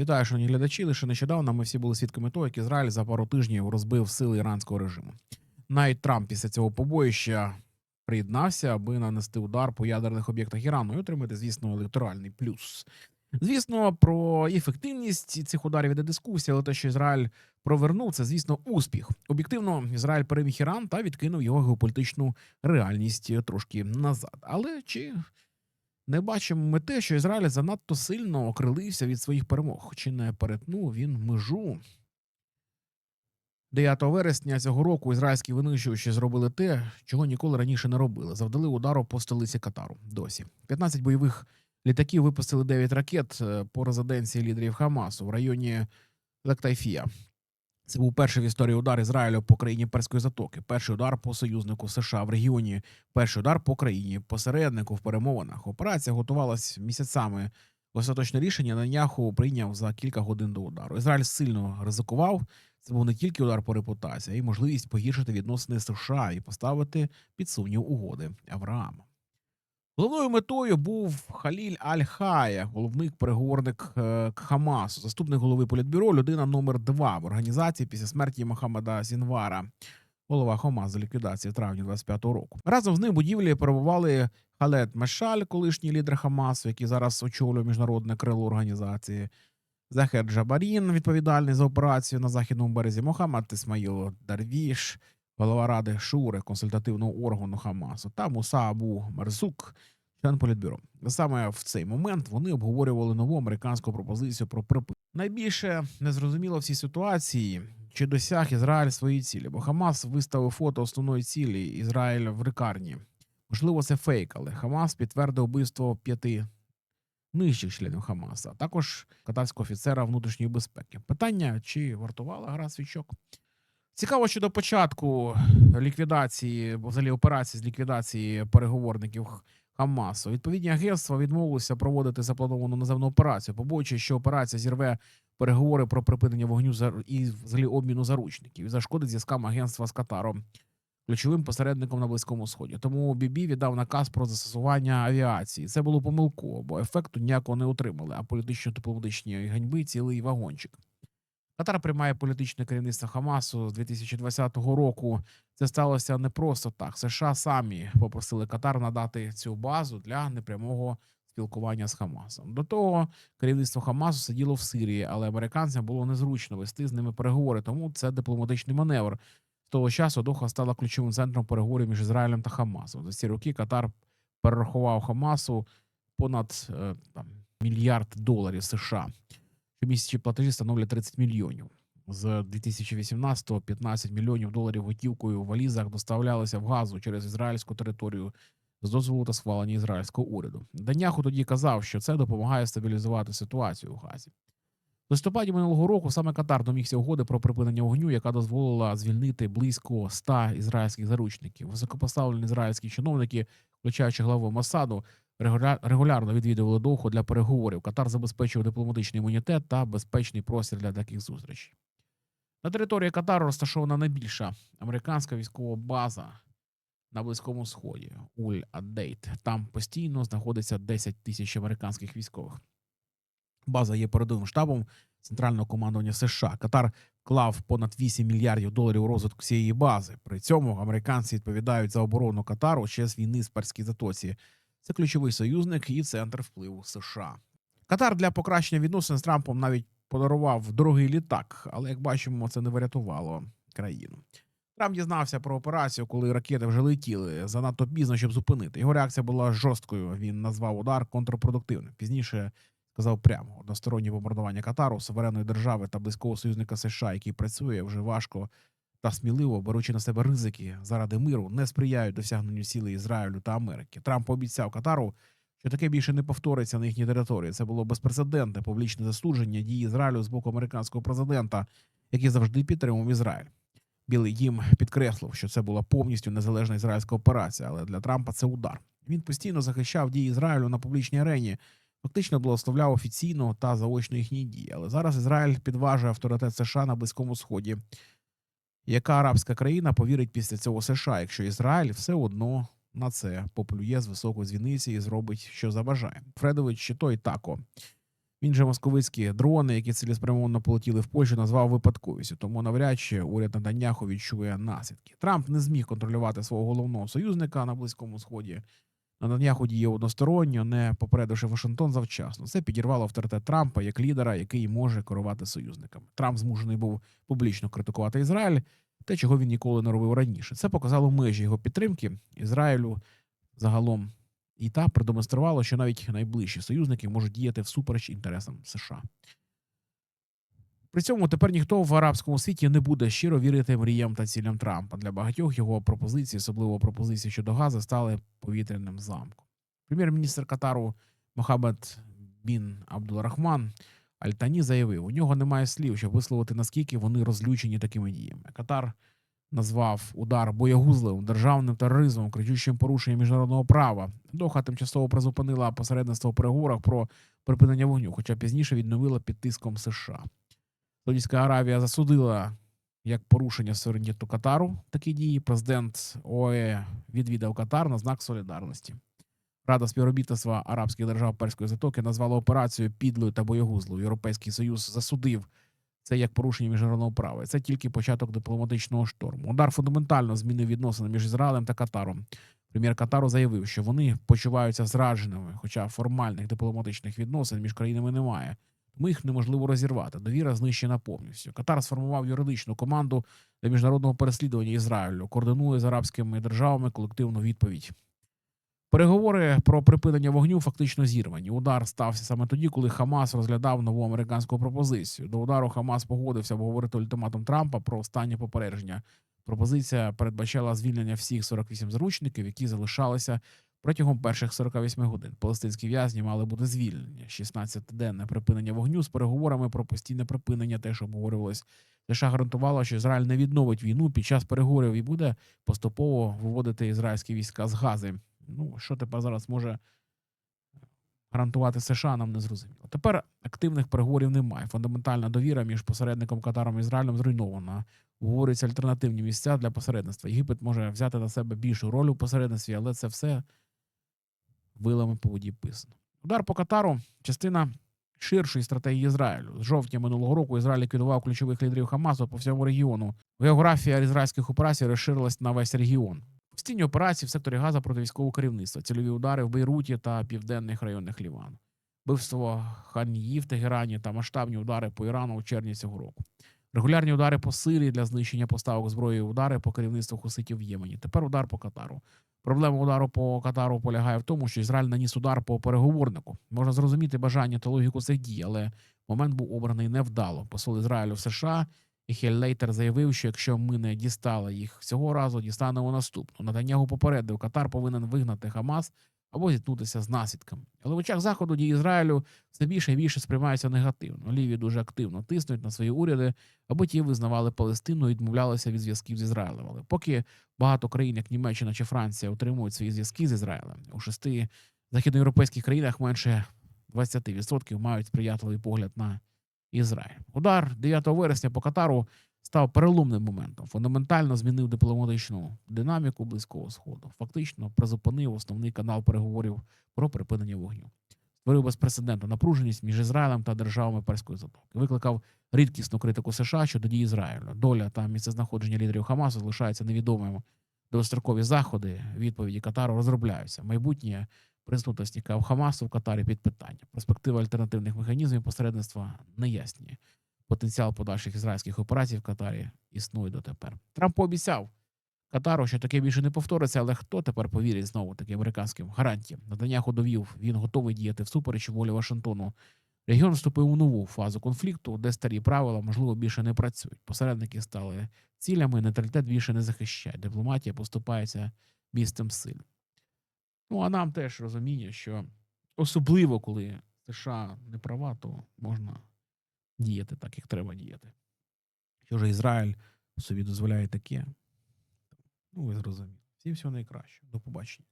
Вітаю, шановні глядачі. Лише нещодавно ми всі були свідками того, як Ізраїль за пару тижнів розбив сили іранського режиму. Навіть Трамп після цього побоїща приєднався, аби нанести удар по ядерних об'єктах Ірану і отримати, звісно, електоральний плюс. Звісно, про ефективність цих ударів іде дискусія, але те, що Ізраїль провернув, це, звісно, успіх. Об'єктивно, Ізраїль переміг Іран та відкинув його геополітичну реальність трошки назад. Але чи не бачимо ми те, що Ізраїль занадто сильно окрилився від своїх перемог, чи не перетнув він межу. 9 вересня цього року ізраїльські винищувачі зробили те, чого ніколи раніше не робили. Завдали удару по столиці Катару. Досі 15 бойових літаків випустили 9 ракет е, по резиденції лідерів Хамасу в районі Лектайфія. Це був перший в історії удар Ізраїлю по країні Перської затоки. Перший удар по союзнику США в регіоні. Перший удар по країні посереднику в перемовинах. Операція готувалась місяцями. Остаточне рішення Наняху прийняв за кілька годин до удару. Ізраїль сильно ризикував. Це був не тільки удар по репутації, а й можливість погіршити відносини США і поставити під сумнів угоди Авраама. Головною метою був Халіль Аль-Хая, головний переговорник е, Хамасу, заступник голови політбюро, людина номер два в організації після смерті Мохаммеда Сінвара, голова Хамас за ліквідації в травні 25-го року. Разом з ним будівлі перебували Халет Мешаль, колишній лідер Хамасу, який зараз очолює міжнародне крило організації. Захер Джабарін, відповідальний за операцію на західному березі, Мохаммад Ісмаїл Дарвіш, голова ради Шури, консультативного органу Хамасу, та Муса Абу Мерзук, член політбюро. Саме в цей момент вони обговорювали нову американську пропозицію про припинення. Найбільше незрозуміло в цій ситуації, чи досяг Ізраїль свої цілі, бо Хамас виставив фото основної цілі Ізраїль в лікарні. Можливо, це фейк, але Хамас підтвердив вбивство п'яти нижчих членів Хамаса, а також катарського офіцера внутрішньої безпеки. Питання: чи вартувала гра свічок? Цікаво, що до початку ліквідації, взагалі операції з ліквідації переговорників Хамасу, відповідні агентства відмовилися проводити заплановану наземну операцію, побоюючись, що операція зірве переговори про припинення вогню і взагалі обміну заручників і зашкодить зв'язкам агентства з Катаром, ключовим посередником на близькому сході. Тому Бібі віддав наказ про застосування авіації. Це було помилково, бо ефекту ніякого не отримали. А політично-дипломатичні ганьби цілий вагончик. Катар приймає політичне керівництво Хамасу з 2020 року. Це сталося не просто так. США самі попросили Катар надати цю базу для непрямого спілкування з Хамасом. До того керівництво Хамасу сиділо в Сирії, але американцям було незручно вести з ними переговори. Тому це дипломатичний маневр. З того часу Доха стала ключовим центром переговорів між Ізраїлем та Хамасом. За ці роки Катар перерахував Хамасу понад е, там, мільярд доларів США. Щомісячні платежі становлять 30 мільйонів. З 2018-го 15 мільйонів доларів готівкою в валізах доставлялося в газу через ізраїльську територію з дозволу та схвалення ізраїльського уряду. Даняху тоді казав, що це допомагає стабілізувати ситуацію у газі. В листопаді минулого року саме Катар домігся угоди про припинення вогню, яка дозволила звільнити близько 100 ізраїльських заручників. Високопоставлені ізраїльські чиновники, включаючи главу Масаду, регулярно відвідували Доху для переговорів. Катар забезпечив дипломатичний імунітет та безпечний простір для таких зустрічей. На території Катару розташована найбільша американська військова база на Близькому Сході Уль Адейт. Там постійно знаходиться 10 тисяч американських військових. База є передовим штабом центрального командування США. Катар клав понад 8 мільярдів доларів розвитку цієї бази. При цьому американці відповідають за оборону Катару ще з війни з Перській затоці. Це ключовий союзник і центр впливу США. Катар для покращення відносин з Трампом навіть подарував дорогий літак, але як бачимо, це не врятувало країну. Трамп дізнався про операцію, коли ракети вже летіли занадто пізно, щоб зупинити. Його реакція була жорсткою. Він назвав удар контрпродуктивним. Пізніше сказав прямо одностороннє бомбардування Катару, суверенної держави та близького союзника США, який працює вже важко та сміливо, беручи на себе ризики заради миру, не сприяють досягненню цілей Ізраїлю та Америки. Трамп пообіцяв Катару, що таке більше не повториться на їхній території. Це було безпрецедентне публічне засудження дії Ізраїлю з боку американського президента, який завжди підтримував Ізраїль. Білий дім підкреслив, що це була повністю незалежна ізраїльська операція, але для Трампа це удар. Він постійно захищав дії Ізраїлю на публічній арені, фактично благословляв офіційно та заочно їхні дії. Але зараз Ізраїль підважує авторитет США на Близькому Сході. Яка арабська країна повірить після цього США, якщо Ізраїль все одно на це поплює з високої дзвіниці і зробить, що забажає? Фредович чи той тако Він же московицькі дрони, які цілеспрямовано полетіли в Польщу, назвав випадковістю, тому навряд чи уряд Натаньяху відчує наслідки. Трамп не зміг контролювати свого головного союзника на Близькому Сході. Натаньяху діє односторонньо, не попередивши Вашингтон завчасно. Це підірвало авторитет Трампа як лідера, який може керувати союзниками. Трамп змушений був публічно критикувати Ізраїль, те, чого він ніколи не робив раніше. Це показало межі його підтримки Ізраїлю загалом. І та продемонструвало, що навіть найближчі союзники можуть діяти всупереч інтересам США. При цьому тепер ніхто в арабському світі не буде щиро вірити мріям та цілям Трампа. Для багатьох його пропозиції, особливо пропозиції щодо Гази, стали повітряним замком. Прем'єр-міністр Катару Мохаммед Бін Абдулрахман Альтані заявив, у нього немає слів, щоб висловити наскільки вони розлючені такими діями. Катар назвав удар боягузливим державним тероризмом, кричущим порушенням міжнародного права. Доха тимчасово призупинила посередництво у переговорах про припинення вогню, хоча пізніше відновила під тиском США. Саудівська Аравія засудила як порушення суверенітету Катару такі дії. Президент ОЕ відвідав Катар на знак солідарності. Рада співробітництва арабських держав Перської затоки назвала операцію підлою та боягузлою. Європейський союз засудив це як порушення міжнародного права. Це тільки початок дипломатичного шторму. Удар фундаментально змінив відносини між Ізраїлем та Катаром. Прем'єр Катару заявив, що вони почуваються зрадженими, хоча формальних дипломатичних відносин між країнами немає. Тому їх неможливо розірвати. Довіра знищена повністю. Катар сформував юридичну команду для міжнародного переслідування Ізраїлю, координує з арабськими державами колективну відповідь. Переговори про припинення вогню фактично зірвані. Удар стався саме тоді, коли Хамас розглядав нову американську пропозицію. До удару Хамас погодився обговорити ультиматум Трампа про останнє попередження. Пропозиція передбачала звільнення всіх 48 заручників, які залишалися протягом перших 48 годин. Палестинські в'язні мали бути звільнені. 16-денне припинення вогню з переговорами про постійне припинення теж обговорювалось. США гарантувало, що Ізраїль не відновить війну під час переговорів і буде поступово виводити ізраїльські війська з Гази. Ну, що тепер зараз може гарантувати США, нам не зрозуміло. Тепер активних переговорів немає. Фундаментальна довіра між посередником Катаром і Ізраїлем зруйнована. Говоряться альтернативні місця для посередництва. Єгипет може взяти на себе більшу роль у посередництві, але це все вилами по воді писано. Удар по Катару частина ширшої стратегії Ізраїлю. З жовтня минулого року Ізраїль ліквідував ключових лідерів Хамасу по всьому регіону. Географія ізраїльських операцій розширилась на весь регіон. Постійні операції в секторі Газа проти військового керівництва, цільові удари в Бейруті та південних районах Лівану, вбивство Ханії в Тегерані та масштабні удари по Ірану у червні цього року. Регулярні удари по Сирії для знищення поставок зброї, удари по керівництву хуситів в Ємені. Тепер удар по Катару. Проблема удару по Катару полягає в тому, що Ізраїль наніс удар по переговорнику. Можна зрозуміти бажання та логіку цих дій, але момент був обраний невдало. Посол Ізраїлю в США Міхель Лейтер заявив, що якщо ми не дістали їх цього разу, дістанемо наступну. Натаньягу попередив, Катар повинен вигнати Хамас або зіткнутися з наслідками. Але в очах заходу дії Ізраїлю все більше і більше сприймаються негативно. Ліві дуже активно тиснуть на свої уряди, аби ті визнавали Палестину і відмовлялися від зв'язків з Ізраїлем. Але поки багато країн, як Німеччина чи Франція, отримують свої зв'язки з Ізраїлем, у шести західноєвропейських країнах менше 20% мають сприятливий погляд на Ізраїль. Удар 9 вересня по Катару став переломним моментом. Фундаментально змінив дипломатичну динаміку близького сходу. Фактично призупинив основний канал переговорів про припинення вогню. Створив безпрецедентну напруженість між Ізраїлем та державами Перської затоки. Викликав рідкісну критику США щодо дії Ізраїлю. Доля та місцезнаходження лідерів Хамасу залишається невідомим. Довгострокові заходи відповіді Катару розробляються. Майбутнє присутності Хамасу в Катарі під питання. Перспектива альтернативних механізмів посередництва неясні. Потенціал подальших ізраїльських операцій в Катарі існує дотепер. Трамп пообіцяв Катару, що таке більше не повториться, але хто тепер повірить знову таки американським гарантіям? Натаняху довів, він готовий діяти всупереч волі Вашингтону. Регіон вступив у нову фазу конфлікту, де старі правила, можливо, більше не працюють. Посередники стали цілями, нейтралітет більше не захищає. Дипломатія поступається місцем сил. Ну, а нам теж розуміння, що особливо, коли США не права, то можна діяти так, як треба діяти. Що ж Ізраїль собі дозволяє таке, ну ви зрозуміли. Всім всього найкращого. До побачення.